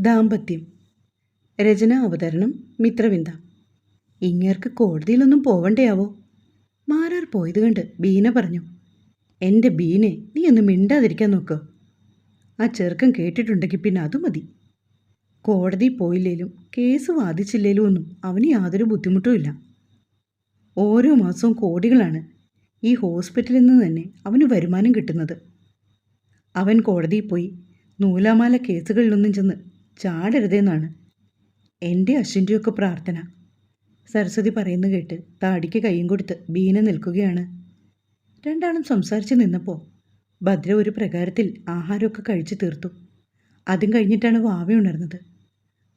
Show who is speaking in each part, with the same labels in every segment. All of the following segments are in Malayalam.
Speaker 1: ദാമ്പത്യം. രചന അവതരണം മിത്രവിന്ദ. ഇങ്ങേർക്ക് കോടതിയിലൊന്നും പോവണ്ടയാവോ? മാരാർ പോയത് കണ്ട് ബീന പറഞ്ഞു എന്റെ ബീനെ നീ ഒന്ന് മിണ്ടാതിരിക്കാൻ നോക്ക്. ആ ചെറുക്കൻ കേട്ടിട്ടുണ്ടെങ്കിൽ പിന്നെ അത് മതി. കോടതി പോയില്ലേലും കേസ് വാദിച്ചില്ലേലും ഒന്നും അവന് യാതൊരു ബുദ്ധിമുട്ടുമില്ല ഓരോ മാസവും കോടികളാണ് ഈ ഹോസ്പിറ്റലിൽ നിന്ന് തന്നെ അവന് വരുമാനം കിട്ടുന്നത്. അവൻ കോടതിയിൽ പോയി നൂലാമാല കേസുകളിലൊന്നും ചെന്ന് ചാടരുതെന്നാണ്. എന്റെ അശ്വിന്റെയൊക്കെ പ്രാർത്ഥന. സരസ്വതി പറയുന്നു കേട്ട് താടിക്ക് കൈയും കൊടുത്ത് ബീന നിൽക്കുകയാണ്. രണ്ടാളും സംസാരിച്ച് നിന്നപ്പോൾ ഭദ്ര ഒരു പ്രകാരത്തിൽ ആഹാരമൊക്കെ കഴിച്ചു തീർത്തു. അതും കഴിഞ്ഞിട്ടാണ് വാവി ഉണർന്നത്.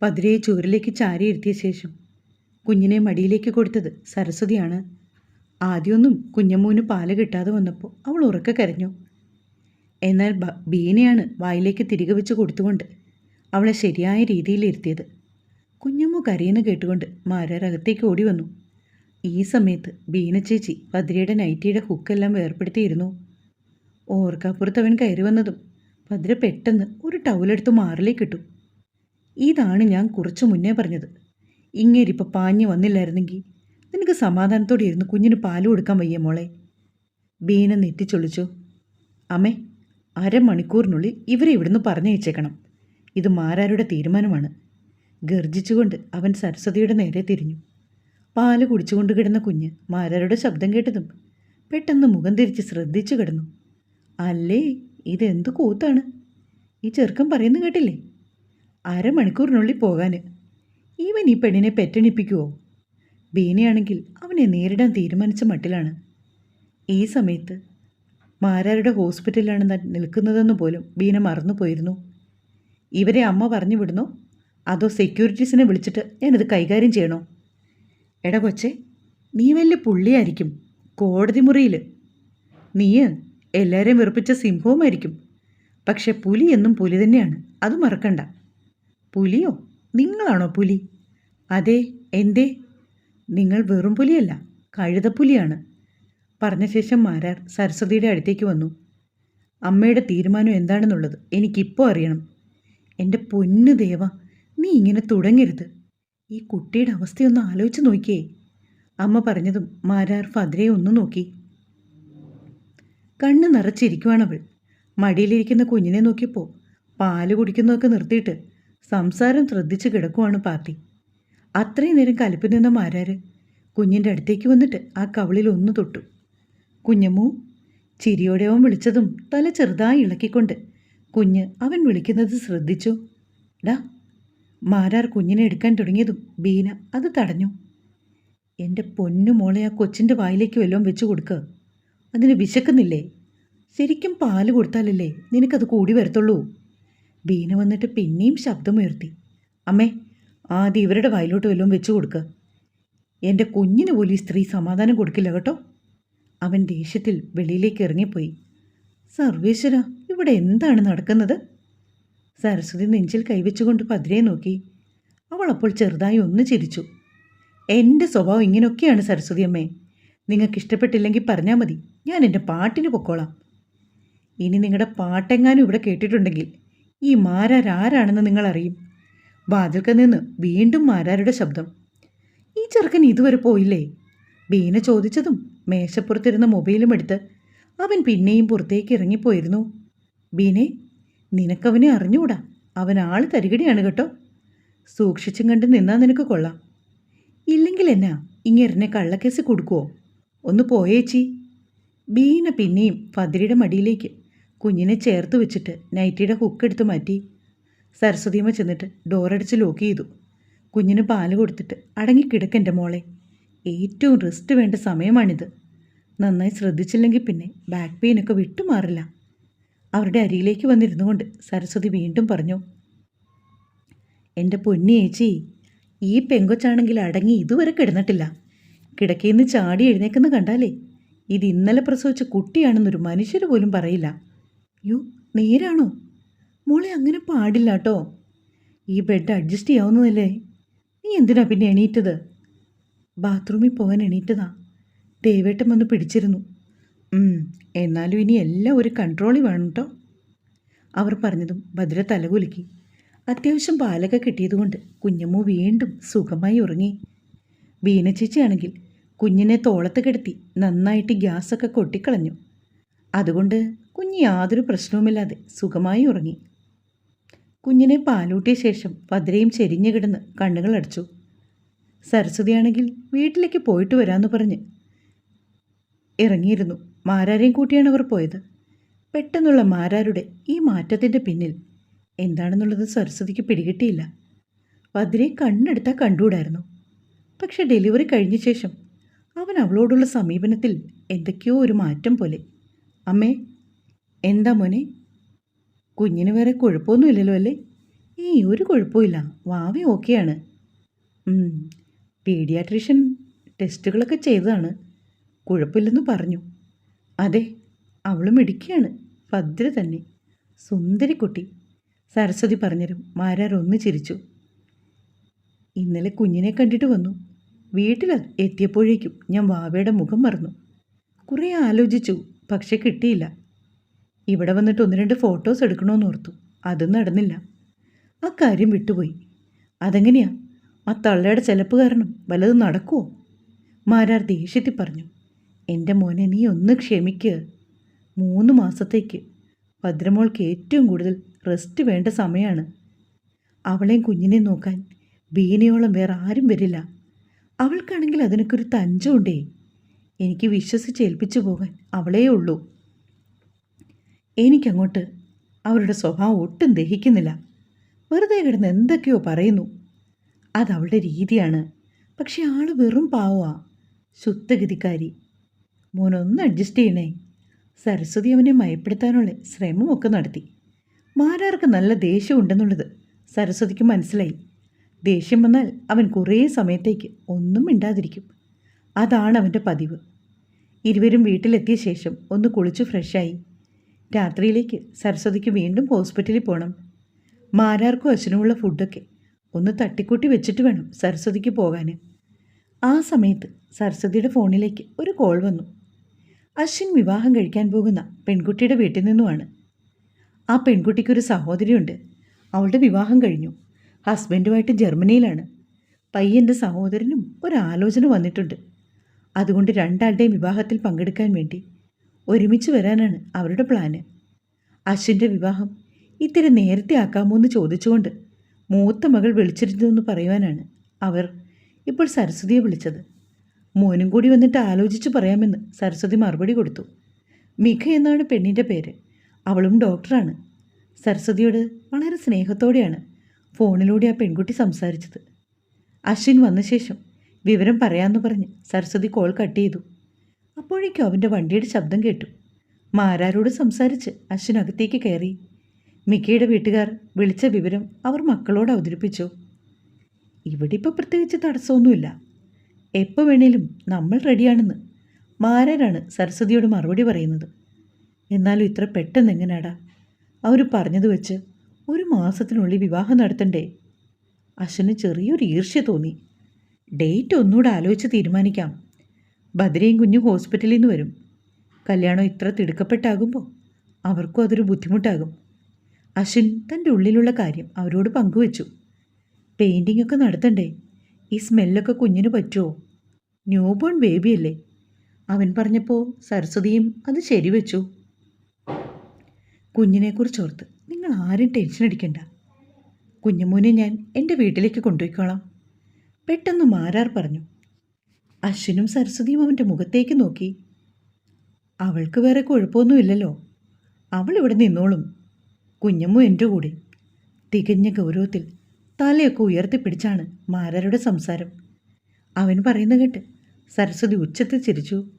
Speaker 1: ഭദ്രയെ ചുവരിലേക്ക് ചാരി ഇരുത്തിയ ശേഷം കുഞ്ഞിനെ മടിയിലേക്ക് കൊടുത്തത് സരസ്വതിയാണ്. ആദ്യമൊന്നും കുഞ്ഞമ്മൂന് പാൽ കിട്ടാതെ വന്നപ്പോൾ അവൾ ഉറക്കെ കരഞ്ഞു. എന്നാൽ ബീനയാണ് വായിലേക്ക് തിരികെ വെച്ച് കൊടുത്തുകൊണ്ട് അവളെ ശരിയായ രീതിയിൽ ഇരുത്തിയത് കുഞ്ഞമ്മു കരയെന്ന് കേട്ടുകൊണ്ട് മരരകത്തേക്ക് ഓടി വന്നു. ഈ സമയത്ത് ബീന ചേച്ചി ഭദ്രയുടെ നൈറ്റിയുടെ ഹുക്കെല്ലാം വേർപ്പെടുത്തിയിരുന്നു. ഓർക്കാപ്പുറത്ത് അവൻ കയറി വന്നതും ഭദ്ര പെട്ടെന്ന് ഒരു ടൗലെടുത്ത് മാറിലേക്ക് ഇട്ടു. ഇതാണ് ഞാൻ കുറച്ചു മുന്നേ പറഞ്ഞത്. ഇങ്ങേരിപ്പോൾ പാഞ്ഞു വന്നില്ലായിരുന്നെങ്കിൽ നിനക്ക് സമാധാനത്തോടെ ഇരുന്ന് കുഞ്ഞിന് പാൽ കൊടുക്കാൻ വയ്യ മോളെ. ബീന നെറ്റിച്ചൊളിച്ചു. അമ്മേ അരമണിക്കൂറിനുള്ളിൽ ഇവരെ ഇവിടുന്ന് പറഞ്ഞയച്ചേക്കണം. ഇത് മാരാരുടെ തീരുമാനമാണ്. ഗർജിച്ചുകൊണ്ട് അവൻ സരസ്വതിയുടെ നേരെ തിരിഞ്ഞു. പാൽ കുടിച്ചുകൊണ്ട് കിടന്ന കുഞ്ഞ് മാരാരുടെ ശബ്ദം കേട്ടതും പെട്ടെന്ന് മുഖം തിരിച്ച് ശ്രദ്ധിച്ചു കിടന്നു. അല്ലേ ഇതെന്ത് കൂത്താണ്? ഈ ചെറുക്കൻ പറയുന്നു കേട്ടില്ലേ? അരമണിക്കൂറിനുള്ളിൽ പോകാൻ ഇവൻ ഈ പെണ്ണിനെ പെറ്റണിപ്പിക്കുവോ? ബീനയാണെങ്കിൽ അവനെ നേരിടാൻ തീരുമാനിച്ച മട്ടിലാണ്. ഈ സമയത്ത് മാരാരുടെ ഹോസ്പിറ്റലിലാണ് നിൽക്കുന്നതെന്ന് പോലും ബീന മറന്നുപോയിരുന്നു. ഇവരെ അമ്മ പറഞ്ഞു വിടുന്നു. അതോ സെക്യൂരിറ്റീസിനെ വിളിച്ചിട്ട് ഞാനിത് കൈകാര്യം ചെയ്യണോ? എട കൊച്ചെ നീ വലിയ പുള്ളിയായിരിക്കും കോടതി മുറിയിൽ നീ എല്ലാവരെയും വെറുപ്പിച്ച സിംഹവുമായിരിക്കും. പക്ഷെ പുലി എന്നും പുലി തന്നെയാണ് അത് മറക്കണ്ട. പുലിയോ? നിങ്ങളാണോ പുലി? അതെ എന്തേ? നിങ്ങൾ വെറും പുലിയല്ല കഴുതപ്പുലിയാണ്. പറഞ്ഞ ശേഷം മാരാർ സരസ്വതിയുടെ അടുത്തേക്ക് വന്നു. അമ്മയുടെ തീരുമാനം എന്താണെന്നുള്ളത് എനിക്കിപ്പോൾ അറിയണം. എന്റെ പൊന്നു ദേവ നീ ഇങ്ങനെ തുടങ്ങരുത്. ഈ കുട്ടിയുടെ അവസ്ഥയൊന്ന് ആലോചിച്ച് നോക്കിയേ. അമ്മ പറഞ്ഞതും മാരാർ ഫദ്രയെ ഒന്ന് നോക്കി. കണ്ണ് നിറച്ചിരിക്കുവാണവൾ. മടിയിലിരിക്കുന്ന കുഞ്ഞിനെ നോക്കിയപ്പോൾ പാൽ കുടിക്കുന്നതൊക്കെ നിർത്തിയിട്ട് സംസാരം ശ്രദ്ധിച്ച് കിടക്കുവാണ് പാർട്ടി. അത്രയും നേരം കലിപ്പിൽ നിന്ന മാരാര് കുഞ്ഞിന്റെ അടുത്തേക്ക് വന്നിട്ട് ആ കവളിൽ ഒന്ന് തൊട്ടു. കുഞ്ഞമ്മൂ ചിരിയോടെ അവൻ വിളിച്ചതും തല ചെറുതായി ഇളക്കിക്കൊണ്ട് കുഞ്ഞ് അവൻ വിളിക്കുന്നത് ശ്രദ്ധിച്ചു. ഡാ മാരാർ കുഞ്ഞിനെ എടുക്കാൻ തുടങ്ങിയതും ബീന അത് തടഞ്ഞു. എന്റെ പൊന്നു മോളെ ആ കൊച്ചിന്റെ വായിലേക്ക് വല്ലതും വെച്ച് കൊടുക്കുക അതിന് വിശക്കുന്നില്ലേ? ശരിക്കും പാൽ കൊടുത്താലല്ലേ നിനക്കത് കൂടി വരത്തുള്ളൂ? ബീന വന്നിട്ട് പിന്നെയും ശബ്ദമുയർത്തി. അമ്മേ ആദ്യം ഇവരുടെ വായിലോട്ട് വല്ലതും വെച്ച് കൊടുക്കുക എന്റെ കുഞ്ഞിന് പോലും സ്ത്രീ സമാധാനം കൊടുക്കില്ല കേട്ടോ. അവൻ ദേഷ്യത്തിൽ വെളിയിലേക്ക് ഇറങ്ങിപ്പോയി. സർവേശ്വര ഇവിടെ എന്താണ് നടക്കുന്നത്? സരസ്വതി നെഞ്ചിൽ കൈവച്ചുകൊണ്ട് പതിരെ നോക്കി. അവൾ അപ്പോൾ ചെറുതായി ഒന്ന് ചിരിച്ചു. എന്റെ സ്വഭാവം ഇങ്ങനെയൊക്കെയാണ് സരസ്വതി അമ്മേ. നിങ്ങൾക്ക് ഇഷ്ടപ്പെട്ടില്ലെങ്കിൽ പറഞ്ഞാൽ മതി. ഞാൻ എന്റെ പാട്ടിന് പൊക്കോളാം. ഇനി നിങ്ങളുടെ പാട്ടെങ്ങാനും ഇവിടെ കേട്ടിട്ടുണ്ടെങ്കിൽ ഈ മാരാരാരാണെന്ന് നിങ്ങൾ അറിയും. വാതിൽക്കൽ നിന്ന് വീണ്ടും മാരാരുടെ ശബ്ദം. ഈ ചെറുക്കൻ ഇതുവരെ പോയില്ലേ? ബീന ചോദിച്ചതും മേശപ്പുറത്തിരുന്ന മൊബൈലും എടുത്ത് അവൻ പിന്നെയും പുറത്തേക്ക് ഇറങ്ങിപ്പോയിരുന്നു. ബീനെ നിനക്കവനെ അറിഞ്ഞുകൂടാ അവൻ ആൾ തരികടിയാണ് കേട്ടോ. സൂക്ഷിച്ചും കണ്ട് നിന്നാ നിനക്ക് കൊള്ളാം. ഇല്ലെങ്കിൽ എന്നാ ഇങ്ങെറിനെ കള്ളക്കേസ് കൊടുക്കുവോ? ഒന്ന് പോയേച്ചി ബീന പിന്നെയും ഫതിരിയുടെ മടിയിലേക്ക് കുഞ്ഞിനെ ചേർത്ത് വെച്ചിട്ട് നൈറ്റിയുടെ ഹുക്കെടുത്ത് മാറ്റി. സരസ്വതിയമ്മ ചെന്നിട്ട് ഡോറടിച്ച് ലോക്ക് ചെയ്തു. കുഞ്ഞിന് പാൽ കൊടുത്തിട്ട് അടങ്ങിക്കിടക്കെന്റെ മോളെ. ഏറ്റവും റിസ്റ്റ് വേണ്ട സമയമാണിത്. നന്നായി ശ്രദ്ധിച്ചില്ലെങ്കിൽ പിന്നെ ബാക്ക് പെയിനൊക്കെ വിട്ടുമാറില്ല. അവരുടെ അരിയിലേക്ക് വന്നിരുന്നു കൊണ്ട് സരസ്വതി വീണ്ടും പറഞ്ഞു എന്റെ പൊന്നി ഏച്ചി ഈ പെങ്കൊച്ചാണെങ്കിൽ അടങ്ങി ഇതുവരെ കിടന്നിട്ടില്ല. കിടക്കയിൽ നിന്ന് ചാടി എഴുന്നേക്കുന്ന കണ്ടാലേ ഇത് ഇന്നലെ പ്രസവിച്ച കുട്ടിയാണെന്നൊരു മനുഷ്യർ പോലും പറയില്ല. യു നേരാണോ? മോളെ അങ്ങനെ പാടില്ല കേട്ടോ. ഈ ബെഡ് അഡ്ജസ്റ്റ് ചെയ്യാവുന്നതല്ലേ? നീ എന്തിനാ പിന്നെ എണീറ്റത്? ബാത്റൂമിൽ പോകാൻ എണീറ്റതാ. ദേവേട്ടം വന്ന് പിടിച്ചിരുന്നു. എന്നാലും ഇനി എല്ലാം ഒരു കൺട്രോളിൽ വേണം കേട്ടോ അവർ പറഞ്ഞതും ഭദ്ര തലകുലുക്കി അത്യാവശ്യം പാലൊക്കെ കിട്ടിയതുകൊണ്ട് കുഞ്ഞമ്മു വീണ്ടും സുഖമായി ഉറങ്ങി. ബീന ചേച്ചിയാണെങ്കിൽ കുഞ്ഞിനെ തോളത്ത് കിടത്തി നന്നായിട്ട് ഗ്യാസൊക്കെ കൊട്ടിക്കളഞ്ഞു. അതുകൊണ്ട് കുഞ്ഞ് യാതൊരു പ്രശ്നവുമില്ലാതെ സുഖമായി ഉറങ്ങി. കുഞ്ഞിനെ പാലൂട്ടിയ ശേഷം ഭദ്രയും ചെരിഞ്ഞു കിടന്ന് കണ്ണുകൾ അടച്ചു. സരസ്വതിയാണെങ്കിൽ വീട്ടിലേക്ക് പോയിട്ട് വരാമെന്ന് പറഞ്ഞ് ഇറങ്ങിയിരുന്നു. മാരാരെയും കൂട്ടിയാണ് അവർ പോയത്. പെട്ടെന്നുള്ള മാരാരുടെ ഈ മാറ്റത്തിന്റെ പിന്നിൽ എന്താണെന്നുള്ളത് സരസ്വതിക്ക് പിടികിട്ടിയില്ല. ഭദ്രയെ കണ്ണെടുത്താൽ കണ്ടുകൂടായിരുന്നു. പക്ഷെ ഡെലിവറി കഴിഞ്ഞ ശേഷം അവൻ അവളോടുള്ള സമീപനത്തിൽ എന്തൊക്കെയോ ഒരു മാറ്റം പോലെ. അമ്മേ എന്താ മോനെ? കുഞ്ഞിന് വേറെ കുഴപ്പമൊന്നുമില്ലല്ലോ അല്ലേ? ഈ ഒരു കുഴപ്പമില്ല വാവി ഓക്കെയാണ്. പീഡിയാട്രീഷ്യൻ ടെസ്റ്റുകളൊക്കെ ചെയ്തതാണ്. കുഴപ്പമില്ലെന്ന് പറഞ്ഞു. അതെ അവൾ മിടിക്കുകയാണ് ഭദ്ര തന്നെ. സുന്ദരിക്കുട്ടി. സരസ്വതി പറഞ്ഞരും. മാരാർ ഒന്ന് ചിരിച്ചു. ഇന്നലെ കുഞ്ഞിനെ കണ്ടിട്ട് വന്നു. വീട്ടിൽ എത്തിയപ്പോഴേക്കും ഞാൻ വാവയുടെ മുഖം മറന്നു. കുറേ ആലോചിച്ചു പക്ഷെ കിട്ടിയില്ല. ഇവിടെ വന്നിട്ട് ഒന്ന് രണ്ട് ഫോട്ടോസ് എടുക്കണമെന്ന് ഓർത്തു. അതും നടന്നില്ല. ആ കാര്യം വിട്ടുപോയി. അതെങ്ങനെയാ? ആ തള്ളയുടെ ചെലപ്പ് കാരണം വല്ലതും നടക്കുമോ മാരാർ ദേഷ്യത്തിൽ പറഞ്ഞു. എന്റെ മോനെ നീ ഒന്ന് ക്ഷമിക്ക്. മൂന്ന് മാസത്തേക്ക്. ഭദ്രമോൾക്ക് ഏറ്റവും കൂടുതൽ റെസ്റ്റ് വേണ്ട സമയമാണ് അവളെയും കുഞ്ഞിനെ നോക്കാൻ ബീനയോളം വേറെ ആരും വരില്ല. അവൾക്കാണെങ്കിൽ അതിനൊക്കെ ഒരു തഞ്ചമുണ്ടേ. എനിക്ക് വിശ്വസിച്ച് ഏൽപ്പിച്ചു പോകാൻ അവളേ ഉള്ളൂ. എനിക്കങ്ങോട്ട് അവരുടെ സ്വഭാവം ഒട്ടും ദഹിക്കുന്നില്ല. വെറുതെ കിടന്ന് എന്തൊക്കെയോ പറയുന്നു. അതവളുടെ രീതിയാണ്. പക്ഷെ ആൾ വെറും പാവുക ശുദ്ധഗതിക്കാരി. മോനൊന്ന് അഡ്ജസ്റ്റ് ചെയ്യണേ. സരസ്വതി അവനെ മയപ്പെടുത്താനുള്ള ശ്രമമൊക്കെ നടത്തി. മാരാർക്ക് നല്ല ദേഷ്യം ഉണ്ടെന്നുള്ളത് സരസ്വതിക്ക് മനസ്സിലായി. ദേഷ്യം വന്നാൽ അവൻ കുറേ സമയത്തേക്ക് ഒന്നും മിണ്ടാതിരിക്കും. അതാണ് അവന്റെ പതിവ്. ഇരുവരും വീട്ടിലെത്തിയ ശേഷം ഒന്ന് കുളിച്ച് ഫ്രഷായി. രാത്രിയിലേക്ക് സരസ്വതിക്ക് വീണ്ടും ഹോസ്പിറ്റലിൽ പോകണം മാരാർക്കും അച്ഛനുമുള്ള ഫുഡൊക്കെ ഒന്ന് തട്ടിക്കൂട്ടി വെച്ചിട്ട് വേണം സരസ്വതിക്ക് പോകാൻ ആ സമയത്ത് സരസ്വതിയുടെ ഫോണിലേക്ക് ഒരു കോൾ വന്നു. അശ്വിൻ വിവാഹം കഴിക്കാൻ പോകുന്ന പെൺകുട്ടിയുടെ വീട്ടിൽ നിന്നുമാണ്. ആ പെൺകുട്ടിക്കൊരു സഹോദരിയുണ്ട്. അവളുടെ വിവാഹം കഴിഞ്ഞു. ഹസ്ബൻഡുമായിട്ട് ജർമ്മനിയിലാണ്. പയ്യന്റെ സഹോദരനും ഒരാലോചന വന്നിട്ടുണ്ട്. അതുകൊണ്ട് രണ്ടാളുടെയും വിവാഹത്തിൽ പങ്കെടുക്കാൻ വേണ്ടി ഒരുമിച്ച് വരാനാണ് അവരുടെ പ്ലാന്. അശ്വിന്റെ വിവാഹം ഇത്തിരി നേരത്തെ ആക്കാമോ എന്ന് ചോദിച്ചുകൊണ്ട് മൂത്ത മകൾ വിളിച്ചിരുന്നു എന്ന് പറയുവാനാണ് അവർ ഇപ്പോൾ സരസ്വതിയെ വിളിച്ചത്. മോനും കൂടി വന്നിട്ട് ആലോചിച്ച് പറയാമെന്ന് സരസ്വതി മറുപടി കൊടുത്തു. മിഖ എന്നാണ് പെണ്ണിന്റെ പേര്. അവളും ഡോക്ടറാണ്. സരസ്വതിയോട് വളരെ സ്നേഹത്തോടെയാണ് ഫോണിലൂടെ ആ പെൺകുട്ടി സംസാരിച്ചത്. അശ്വിൻ വന്ന ശേഷം വിവരം പറയാമെന്ന് പറഞ്ഞ് സരസ്വതി കോൾ കട്ട് ചെയ്തു. അപ്പോഴേക്കും അവന്റെ വണ്ടിയുടെ ശബ്ദം കേട്ടു. മാരാരോട് സംസാരിച്ച് അശ്വിൻ അകത്തേക്ക് കയറി. മിക്കയുടെ വീട്ടുകാർ വിളിച്ച വിവരം അവർ മക്കളോട് അവതരിപ്പിച്ചു. ഇവിടെ ഇപ്പോൾ പ്രത്യേകിച്ച് തടസ്സമൊന്നുമില്ല. എപ്പോൾ വേണേലും നമ്മൾ റെഡിയാണെന്ന് മാരാരാണ് സരസ്വതിയോട് മറുപടി പറയുന്നത്. എന്നാലും ഇത്ര പെട്ടെന്ന് എങ്ങനെയാടാ അവർ പറഞ്ഞത് വെച്ച് ഒരു മാസത്തിനുള്ളിൽ വിവാഹം നടത്തണ്ടേ? അശ്വന് ചെറിയൊരു ഈർഷ്യ തോന്നി. ഡേറ്റ് ഒന്നുകൂടെ ആലോചിച്ച് തീരുമാനിക്കാം. ബദ്രയും കുഞ്ഞും ഹോസ്പിറ്റലിൽ നിന്ന് വരും. കല്യാണം ഇത്ര തിടുക്കപ്പെട്ടാകുമ്പോൾ അവർക്കും അതൊരു ബുദ്ധിമുട്ടാകും. അശ്വിൻ തന്റെ ഉള്ളിലുള്ള കാര്യം അവരോട് പങ്കുവച്ചു. പെയിന്റിങ്ങൊക്കെ നടത്തണ്ടേ? ഈ സ്മെല്ലൊക്കെ കുഞ്ഞിന് പറ്റുമോ ന്യൂ ബോൺ ബേബിയല്ലേ? അവൻ പറഞ്ഞപ്പോൾ സരസ്വതിയും അത് ശരിവെച്ചു. കുഞ്ഞിനെക്കുറിച്ചോർത്ത് നിങ്ങൾ ആരും ടെൻഷൻ അടിക്കണ്ട. കുഞ്ഞുമോനെ ഞാൻ എന്റെ വീട്ടിലേക്ക് കൊണ്ടുപോയിക്കോളാം. പെട്ടെന്ന് മാരാർ പറഞ്ഞു. അശ്വിനും സരസ്വതിയും അവന്റെ മുഖത്തേക്ക് നോക്കി. അവൾക്ക് വേറെ കുഴപ്പമൊന്നുമില്ലല്ലോ. അവൾ ഇവിടെ നിന്നോളും. കുഞ്ഞമ്മു എന്റെ കൂടെ. തികഞ്ഞ ഗൗരവത്തിൽ തലയൊക്കെ ഉയർത്തിപ്പിടിച്ചാണ് മാരരുടെ സംസാരം. അവൻ പറയുന്നത് കേട്ട് സരസ്വതി ഉച്ചത്തിൽ ചിരിച്ചു.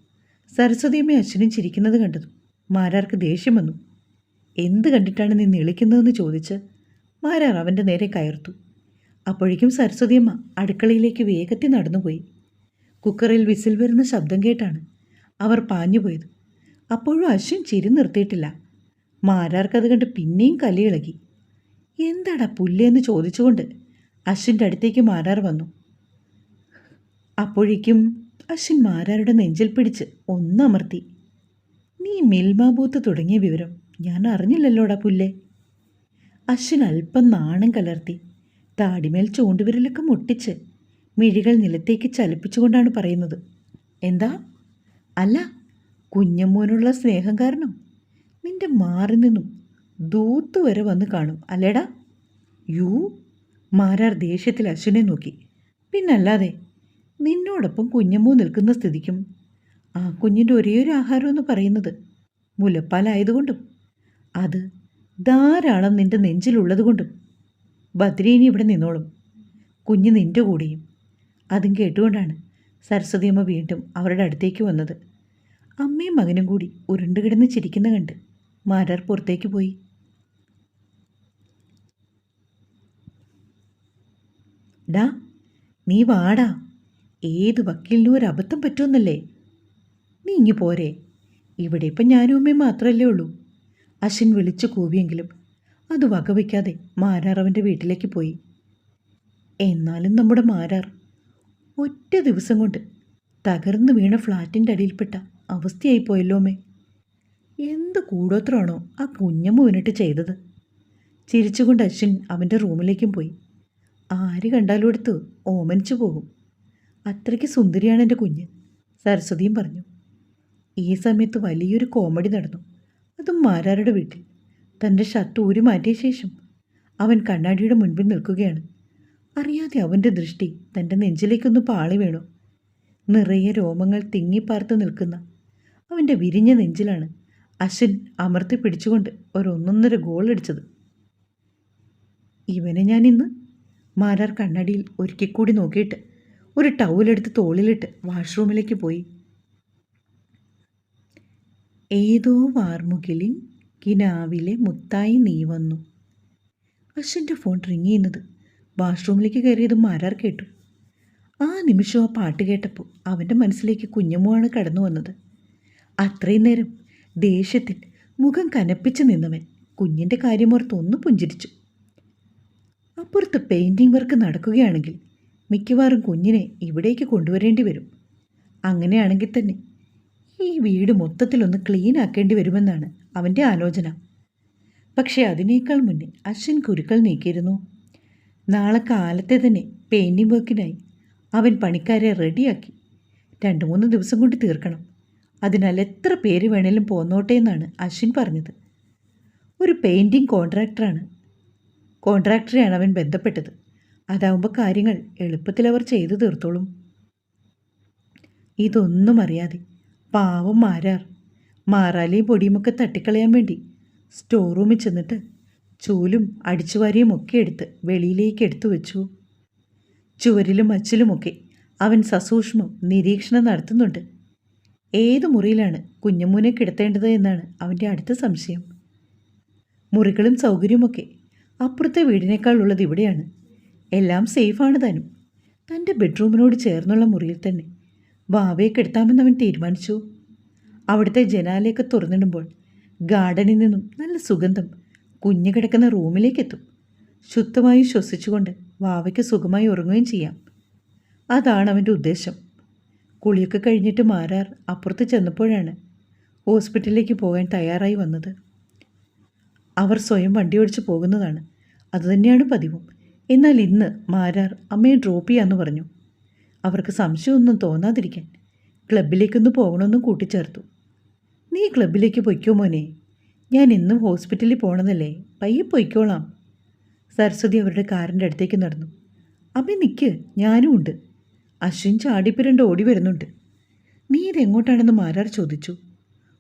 Speaker 1: സരസ്വതിയമ്മയും അച്ഛനും ചിരിക്കുന്നത് കണ്ടതും മാരാർക്ക് ദേഷ്യം വന്നു. എന്ത് കണ്ടിട്ടാണ് നീ നിളിക്കുന്നതെന്ന് ചോദിച്ച് മാരാർ അവന്റെ നേരെ കയർത്തു. അപ്പോഴേക്കും സരസ്വതിയമ്മ അടുക്കളയിലേക്ക് വേഗത്തിൽ നടന്നുപോയി. കുക്കറിൽ വിസിൽ വരുന്ന ശബ്ദം കേട്ടാണ് അവർ പാഞ്ഞുപോയത് അപ്പോഴും അശ്വിൻ ചിരി നിർത്തിയിട്ടില്ല. മാരാർക്കത് കണ്ട് പിന്നെയും കലിയിളകി എന്താടാ പുല്ലേന്ന് ചോദിച്ചുകൊണ്ട് അശ്വിന്റെ അടുത്തേക്ക് മാരാർ വന്നു. അപ്പോഴേക്കും അശ്വിൻ മാരാരുടെ നെഞ്ചിൽ പിടിച്ച് ഒന്നമർത്തി. നീ മിൽമാബൂത്ത് തുടങ്ങിയ വിവരം ഞാൻ അറിഞ്ഞില്ലല്ലോടാ പുല്ലേ? അശ്വിൻ അല്പം നാണം കലർത്തി താടിമേൽ ചൂണ്ടുവിരലൊക്കെ മുട്ടിച്ച് മിഴികൾ നിലത്തേക്ക് ചലിപ്പിച്ചുകൊണ്ടാണ് പറയുന്നത്. എന്താ? അല്ല കുഞ്ഞമ്മോനുള്ള സ്നേഹം കാരണം നിന്റെ മാറി നിന്നും ദൂത്ത് വരെ വന്ന് കാണും. അല്ലേടാ? യു? മാരാർ ദേഷ്യത്തിൽ അശ്വിനെ നോക്കി. പിന്നല്ലാതെ നിന്നോടൊപ്പം കുഞ്ഞമ്മു നിൽക്കുന്ന സ്ഥിതിക്കും ആ കുഞ്ഞിന്റെ ഒരേയൊരു ആഹാരം എന്ന് പറയുന്നത് മുലപ്പാലായതുകൊണ്ടും അത് ധാരാളം നിന്റെ നെഞ്ചിലുള്ളതുകൊണ്ടും. ബദ്രീനി ഇവിടെ നിന്നോളും. കുഞ്ഞ് നിന്റെ കൂടെയും. അതും കേട്ടുകൊണ്ടാണ് സരസ്വതിയമ്മ വീണ്ടും അവരുടെ അടുത്തേക്ക് വന്നത്. അമ്മയും മകനും കൂടി ഉരുണ്ടുകിടന്ന് ചിരിക്കുന്ന കണ്ട് മാരാർ പുറത്തേക്ക് പോയി. ഡാ നീ വാടാ. ഏത് വക്കീലിനും ഒരു അബദ്ധം പറ്റുമെന്നല്ലേ? നീ ഇങ്ങു പോരെ. ഇവിടെ ഇപ്പം ഞാനും അമ്മയും മാത്രമല്ലേ ഉള്ളൂ. അശ്വിൻ വിളിച്ചു കൂവിയെങ്കിലും അത് വകവയ്ക്കാതെ മാരാർ അവന്റെ വീട്ടിലേക്ക് പോയി. എന്നാലും നമ്മുടെ മാരാർ ഒറ്റ ദിവസം കൊണ്ട് തകർന്നു വീണ ഫ്ലാറ്റിന്റെ അടിയിൽപ്പെട്ട അവസ്ഥയായി അമ്മേ. എന്ത് കൂടോത്രമാണോ ആ കുഞ്ഞമ്മ വിനിട്ട് ചെയ്തത്? ചിരിച്ചുകൊണ്ട് അശ്വിൻ അവന്റെ റൂമിലേക്കും പോയി. ആര് കണ്ടാലും എടുത്ത് ഓമനിച്ചു പോകും. അത്രയ്ക്ക് സുന്ദരിയാണ് എന്റെ കുഞ്ഞ് സരസ്വതിയും പറഞ്ഞു. ഈ സമയത്ത് വലിയൊരു കോമഡി നടന്നു. അതും മാരാരുടെ വീട്ടിൽ. തന്റെ ഷർട്ട് ഊരി മാറ്റിയ ശേഷം അവൻ കണ്ണാടിയുടെ മുൻപിൽ നിൽക്കുകയാണ്. അറിയാതെ അവന്റെ ദൃഷ്ടി തന്റെ നെഞ്ചിലേക്കൊന്ന് പാളി വീണു. നിറയെ രോമങ്ങൾ തിങ്ങിപ്പാർത്ത് നിൽക്കുന്ന അവന്റെ വിരിഞ്ഞ നെഞ്ചിലാണ് അശ്വിൻ അമർത്തി പിടിച്ചുകൊണ്ട് ഒരൊന്നൊന്നര ഗോൾ അടിച്ചത്. ഇവനെ ഞാൻ ഇന്ന് മാരാർ കണ്ണടിയിൽ ഒരിക്കൽ കൂടി നോക്കിയിട്ട് ഒരു ടൗലെടുത്ത് തോളിലിട്ട് വാഷ്റൂമിലേക്ക് പോയി. ഏതോ വാർമുകിലിൻ കിനാവിലെ മുത്തായി നീ വന്നു. അശ്വിന്റെ ഫോൺ റിങ് ചെയ്യുന്നത് വാഷ്റൂമിലേക്ക് കയറിയത് മാരാർ കേട്ടു. ആ നിമിഷം ആ പാട്ട് കേട്ടപ്പോൾ അവന്റെ മനസ്സിലേക്ക് കുഞ്ഞമ്മുവാണ് കടന്നു വന്നത്. അത്രയും നേരം ദേഷ്യത്തിൽ മുഖം കനപ്പിച്ച് നിന്നവൻ കുഞ്ഞിന്റെ കാര്യമോർത്ത് ഒന്ന് പുഞ്ചിരിച്ചു. അപ്പുറത്ത് പെയിന്റിംഗ് വർക്ക് നടക്കുകയാണെങ്കിൽ മിക്കവാറും കുഞ്ഞിനെ ഇവിടേക്ക് കൊണ്ടുവരേണ്ടി വരും. അങ്ങനെയാണെങ്കിൽ തന്നെ ഈ വീട് മൊത്തത്തിലൊന്ന് ക്ലീൻ ആക്കേണ്ടി വരുമെന്നാണ് അവന്റെ ആലോചന. പക്ഷേ അതിനേക്കാൾ മുന്നേ അശ്വിൻ കുരുക്കൾ നീക്കിയിരുന്നു. നാളെ കാലത്തെ തന്നെ പെയിന്റിംഗ് വർക്കിനായി അവൻ പണിക്കാരെ റെഡിയാക്കി. രണ്ട് മൂന്ന് ദിവസം കൊണ്ട് തീർക്കണം. അതിനാൽ എത്ര പേര് വേണേലും പോന്നോട്ടെ എന്നാണ് അശ്വിൻ പറഞ്ഞത്. ഒരു പെയിന്റിംഗ് കോൺട്രാക്ടറാണ് കോൺട്രാക്ടറെയാണ് അവൻ ബന്ധപ്പെട്ടത്. അതാവുമ്പോൾ കാര്യങ്ങൾ എളുപ്പത്തിൽ അവർ ചെയ്തു തീർത്തോളും. ഇതൊന്നും അറിയാതെ പാവം മാരാർ മാറാലിയും പൊടിയുമൊക്കെ തട്ടിക്കളയാൻ വേണ്ടി സ്റ്റോർ റൂമിൽ ചെന്നിട്ട് ചൂലും അടിച്ചുവാരിയും ഒക്കെ എടുത്ത് വെളിയിലേക്ക് എടുത്തു വെച്ചു. ചുവരിലും അച്ചിലുമൊക്കെ അവൻ സസൂക്ഷ്മം നിരീക്ഷണം നടത്തുന്നുണ്ട്. ഏത് മുറിയിലാണ് കുഞ്ഞമ്മൂനെ കിടത്തേണ്ടത് എന്നാണ് അവന്റെ അടുത്ത സംശയം. മുറികളും സൗകര്യവുമൊക്കെ അപ്പുറത്തെ വീടിനേക്കാൾ ഉള്ളത് ഇവിടെയാണ്. എല്ലാം സേഫാണ് താനും തന്റെ ബെഡ്റൂമിനോട് ചേർന്നുള്ള മുറിയിൽ തന്നെ വാവയെ കെടുത്താമെന്ന് അവൻ തീരുമാനിച്ചു. അവിടുത്തെ ജനാലയൊക്കെ തുറന്നിടുമ്പോൾ ഗാർഡനിൽ നിന്നും നല്ല സുഗന്ധം കുഞ്ഞു കിടക്കുന്ന റൂമിലേക്കെത്തും ശുദ്ധമായി ശ്വസിച്ചുകൊണ്ട് വാവയ്ക്ക് സുഖമായി ഉറങ്ങുകയും ചെയ്യാം. അതാണ് അവന്റെ ഉദ്ദേശം. കുളിയൊക്കെ കഴിഞ്ഞിട്ട് മാരാർ അപ്പുറത്ത് ചെന്നപ്പോഴാണ് ഹോസ്പിറ്റലിലേക്ക് പോകാൻ തയ്യാറായി വന്നത്. അവർ സ്വയം വണ്ടി ഓടിച്ച് പോകുന്നതാണ്. അതുതന്നെയാണ് പതിവും. എന്നാൽ ഇന്ന് മാരാർ അമ്മയെ ഡ്രോപ്പ് ചെയ്യാമെന്ന് പറഞ്ഞു. അവർക്ക് സംശയമൊന്നും തോന്നാതിരിക്കാൻ ക്ലബിലേക്കൊന്ന് പോകണമെന്നും കൂട്ടിച്ചേർത്തു. നീ ക്ലബിലേക്ക് പൊയ്ക്കോ മോനെ. ഞാൻ ഇന്നും ഹോസ്പിറ്റലിൽ പോണതല്ലേ. പയ്യെ പൊയ്ക്കോളാം. സരസ്വതി അവരുടെ കാറിന്റെ അടുത്തേക്ക് നടന്നു. അമ്മ നിൽക്ക് ഞാനും ഉണ്ട്. അശ്വിൻ ചാടിപ്പിരണ്ട് ഓടി വരുന്നുണ്ട്. നീ ഇതെങ്ങോട്ടാണെന്ന് മാരാർ ചോദിച്ചു.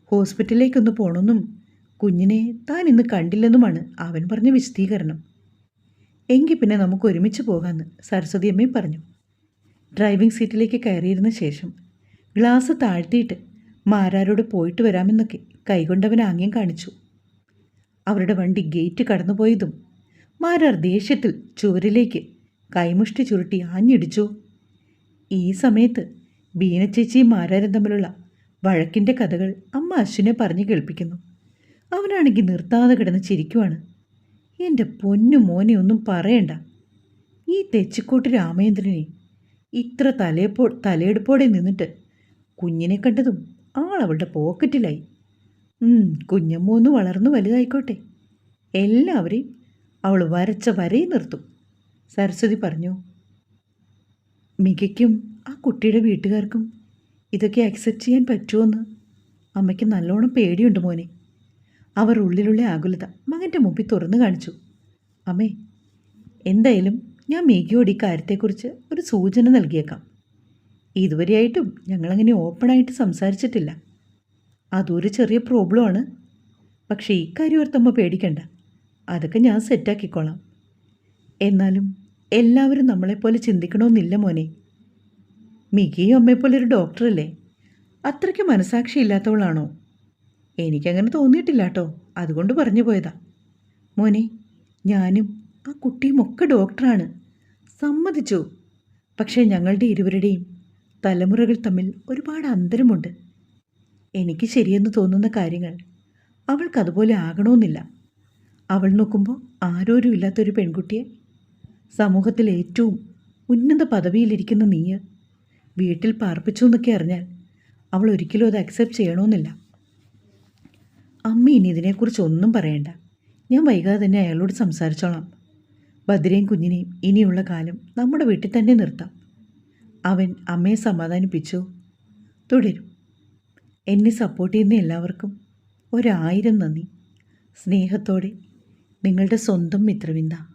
Speaker 1: ഹോസ്പിറ്റലിലേക്കൊന്ന് പോണമെന്നും കുഞ്ഞിനെ താൻ ഇന്ന് കണ്ടില്ലെന്നുമാണ് അവൻ പറഞ്ഞ വിശദീകരണം. എങ്കിൽ പിന്നെ നമുക്ക് ഒരുമിച്ച് പോകാമെന്ന് സരസ്വതി അമ്മയും പറഞ്ഞു. ഡ്രൈവിംഗ് സീറ്റിലേക്ക് കയറിയിരുന്ന ശേഷം ഗ്ലാസ് താഴ്ത്തിയിട്ട് മാരാരോട് പോയിട്ട് വരാമെന്നൊക്കെ കൈകൊണ്ടവൻ ആംഗ്യം കാണിച്ചു. അവരുടെ വണ്ടി ഗേറ്റ് കടന്നുപോയതും മാരാർ ദേഷ്യത്തിൽ ചുവരിലേക്ക് കൈമുഷ്ടി ചുരുട്ടി ആഞ്ഞിടിച്ചു. ഈ സമയത്ത് ബീനച്ചേച്ചിയും മാരാരും തമ്മിലുള്ള വഴക്കിന്റെ കഥകൾ അമ്മ അശ്വിനെ പറഞ്ഞു കേൾപ്പിക്കുന്നു. അവനാണെങ്കിൽ നിർത്താതെ കിടന്ന് ചിരിക്കുവാണ്. എന്റെ പൊന്നു മോനെ ഒന്നും പറയണ്ട. ഈ തെച്ചിക്കോട്ട് രാമേന്ദ്രനെ ഇത്ര തലയപ്പോ തലയെടുപ്പോടെ നിന്നിട്ട് കുഞ്ഞിനെ കണ്ടതും ആൾ അവളുടെ പോക്കറ്റിലായി. കുഞ്ഞമ്മൂന്ന് വളർന്നു വലുതായിക്കോട്ടെ. എല്ലാവരെയും അവൾ വരച്ച വരയും നിർത്തും. സരസ്വതി പറഞ്ഞു മികയ്ക്കും ആ കുട്ടിയുടെ വീട്ടുകാർക്കും ഇതൊക്കെ അക്സെപ്റ്റ് ചെയ്യാൻ പറ്റുമോ എന്ന് അമ്മയ്ക്ക് നല്ലോണം പേടിയുണ്ട് മോനെ. അവർ ഉള്ളിലുള്ള ആകുലത മകന്റെ മുമ്പിൽ തുറന്നു കാണിച്ചു. അമ്മേ എന്തായാലും ഞാൻ മേഘിയോട് ഈ കാര്യത്തെക്കുറിച്ച് ഒരു സൂചന നൽകിയേക്കാം. ഇതുവരെയായിട്ടും ഞങ്ങളങ്ങനെ ഓപ്പണായിട്ട് സംസാരിച്ചിട്ടില്ല. അതൊരു ചെറിയ പ്രോബ്ലമാണ്. പക്ഷേ ഈ കാര്യം ഓർത്തമ്മ പേടിക്കണ്ട. അതൊക്കെ ഞാൻ സെറ്റാക്കിക്കോളാം. എന്നാലും എല്ലാവരും നമ്മളെപ്പോലെ ചിന്തിക്കണമെന്നില്ല മോനെ. മികയും അമ്മയെപ്പോലെ ഒരു ഡോക്ടറല്ലേ? അത്രയ്ക്ക് മനസാക്ഷി ഇല്ലാത്തവളാണോ എനിക്കങ്ങനെ തോന്നിയിട്ടില്ല കേട്ടോ അതുകൊണ്ട് പറഞ്ഞു പോയതാ. മോനെ ഞാനും ആ കുട്ടിയും ഒക്കെ ഡോക്ടറാണ്. സമ്മതിച്ചു. പക്ഷേ ഞങ്ങളുടെ ഇരുവരുടെയും തലമുറകൾ തമ്മിൽ ഒരുപാട് അന്തരമുണ്ട്. എനിക്ക് ശരിയെന്ന് തോന്നുന്ന കാര്യങ്ങൾ അവൾക്കതുപോലെ ആകണമെന്നില്ല. അവൾ നോക്കുമ്പോൾ ആരോരും ഇല്ലാത്തൊരു പെൺകുട്ടിയെ. സമൂഹത്തിൽ ഏറ്റവും ഉന്നത പദവിയിലിരിക്കുന്ന നീയ് വീട്ടിൽ പാർപ്പിച്ചു എന്നൊക്കെ അറിഞ്ഞാൽ അവൾ ഒരിക്കലും അത് അക്സെപ്റ്റ് ചെയ്യണമെന്നില്ല. അമ്മ ഇനി ഇതിനെക്കുറിച്ച് ഒന്നും പറയണ്ട. ഞാൻ വൈകാതെ തന്നെ അയാളോട് സംസാരിച്ചോളാം. ഭദ്രയും കുഞ്ഞിനെയും ഇനിയുള്ള കാലം നമ്മുടെ വീട്ടിൽ തന്നെ നിർത്താം. അവൻ അമ്മയെ സമാധാനിപ്പിച്ചു. തുടരും. എന്നെ സപ്പോർട്ട് ചെയ്യുന്ന എല്ലാവർക്കും ഒരായിരം നന്ദി. സ്നേഹത്തോടെ നിങ്ങളുടെ സ്വന്തം മിത്രവിന്ദ.